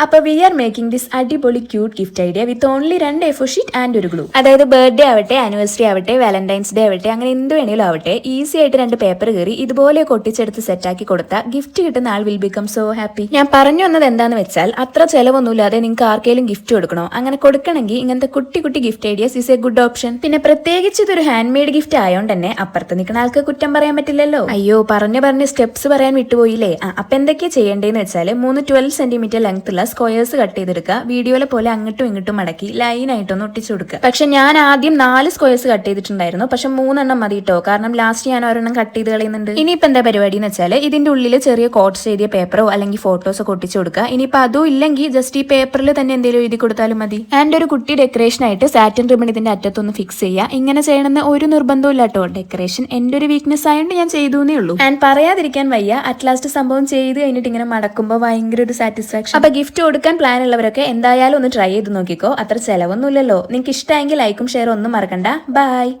അപ്പൊ we are making this അടിപൊളി cute gift idea with only രണ്ട് എഫോ ഷീറ്റ് ആൻഡ് ഒരു ഗ്ലൂ അതായത് ബർത്ത്ഡേ ആവട്ടെ ആനിവേഴ്സറി ആവട്ടെ വാലന്റൈൻസ് ഡേ ആവട്ടെ അങ്ങനെ എന്ത് വേണേലും ആവട്ടെ ഈസി ആയിട്ട് രണ്ട് പേപ്പർ കയറി ഇതുപോലെ കൊട്ടിച്ചെടുത്ത് സെറ്റാക്കി കൊടുത്ത ഗിഫ്റ്റ് കിട്ടുന്ന ആൾ വിൽ ബിക്കം സോ ഹാപ്പി ഞാൻ പറഞ്ഞു വന്നത് എന്താന്ന് വെച്ചാൽ അത്ര ചെലവൊന്നുമില്ലാതെ നിങ്ങൾക്ക് ആർക്കെങ്കിലും ഗിഫ്റ്റ് കൊടുക്കണോ? അങ്ങനെ കൊടുക്കണമെങ്കിൽ ഇങ്ങനത്തെ കുട്ടി കുട്ടി gift ideas is a good option പിന്നെ പ്രത്യേകിച്ച് ഇതൊരു ഹാൻഡ് മെയ്ഡ് ഗിഫ്റ്റ് ആയതുകൊണ്ട് തന്നെ അപ്പുറത്ത് നിൽക്കുന്ന ആൾക്ക് കുറ്റം പറയാൻ പറ്റില്ലല്ലോ. അയ്യോ പറഞ്ഞു പറഞ്ഞ് സ്റ്റെപ്സ് പറയാൻ വിട്ടുപോയില്ലേ? അപ്പൊ എന്തൊക്കെയാ ചെയ്യേണ്ടതെന്ന് വെച്ചാൽ മൂന്ന് ട്വൽവ് സെന്റിമീറ്റർ ലെങ്ത് ഉള്ള സ്ക്വയേഴ്സ് കട്ട് ചെയ്തെടുക്കുക. വീഡിയോയിലെ പോലെ അങ്ങോട്ടും ഇങ്ങോട്ടും മടക്കി ലൈൻ ആയിട്ടൊന്ന് ഒട്ടിച്ചു കൊടുക്കുക. പക്ഷെ ഞാൻ ആദ്യം നാല് സ്ക്വയേഴ്സ് കട്ട് ചെയ്തിട്ടുണ്ടായിരുന്നു. പക്ഷെ മൂന്നെണ്ണം മതി കേട്ടോ കാരണം ലാസ്റ്റ് ഞാൻ ഒരെണ്ണം കട്ട് ചെയ്ത് കളയുന്നുണ്ട്. ഇനിയിപ്പോ എന്താ പരിപാടി എന്ന് വെച്ചാൽ ഇതിന്റെ ഉള്ളിൽ ചെറിയ കോട്ട്സ് എഴുതിയ പേപ്പറോ അല്ലെങ്കിൽ ഫോട്ടോസോ ഒട്ടിച്ചു കൊടുക്കുക. ഇനിയിപ്പോ അതും ഇല്ലെങ്കിൽ ജസ്റ്റ് ഈ പേപ്പറിൽ തന്നെ എന്തെങ്കിലും എഴുതി കൊടുത്താലും മതി. ആൻഡ് ഒരു കുട്ടി ഡെക്കറേഷൻ ആയിട്ട് സാറ്റൻ റിബൺ ഇതിന്റെ അറ്റത്തൊന്ന് ഫിക്സ് ചെയ്യുക. ഇങ്ങനെ ചെയ്യണമെന്ന് ഒരു നിർബന്ധവും ഇല്ല കേട്ടോ ഡെക്കറേഷൻ എന്റെ ഒരു വീക്ക്നെസ് ആയതുകൊണ്ട് ഞാൻ ചെയ്തു എന്നേ ഉള്ളൂ. ആൻഡ് പറയാതിരിക്കാൻ വയ്യ. അറ്റ് ലാസ്റ്റ് സംഭവം ചെയ്ത് കഴിഞ്ഞിട്ട് ഇങ്ങനെ മടക്കുമ്പോൾ ഭയങ്കര ഒരു സാറ്റിസ്ഫാക്ഷൻ അപ്പൊ ഗിഫ്റ്റ് കൊടുക്കാൻ പ്ലാൻ ഉള്ളവരൊക്കെ എന്തായാലും ഒന്ന് ട്രൈ ചെയ്ത് നോക്കിക്കോ. അത്ര ചെലവൊന്നുമില്ലല്ലോ. നിങ്ങൾക്ക് ഇഷ്ടമായെങ്കിൽ ലൈക്കും ഷെയറും ഒന്നും മറക്കണ്ട. ബൈ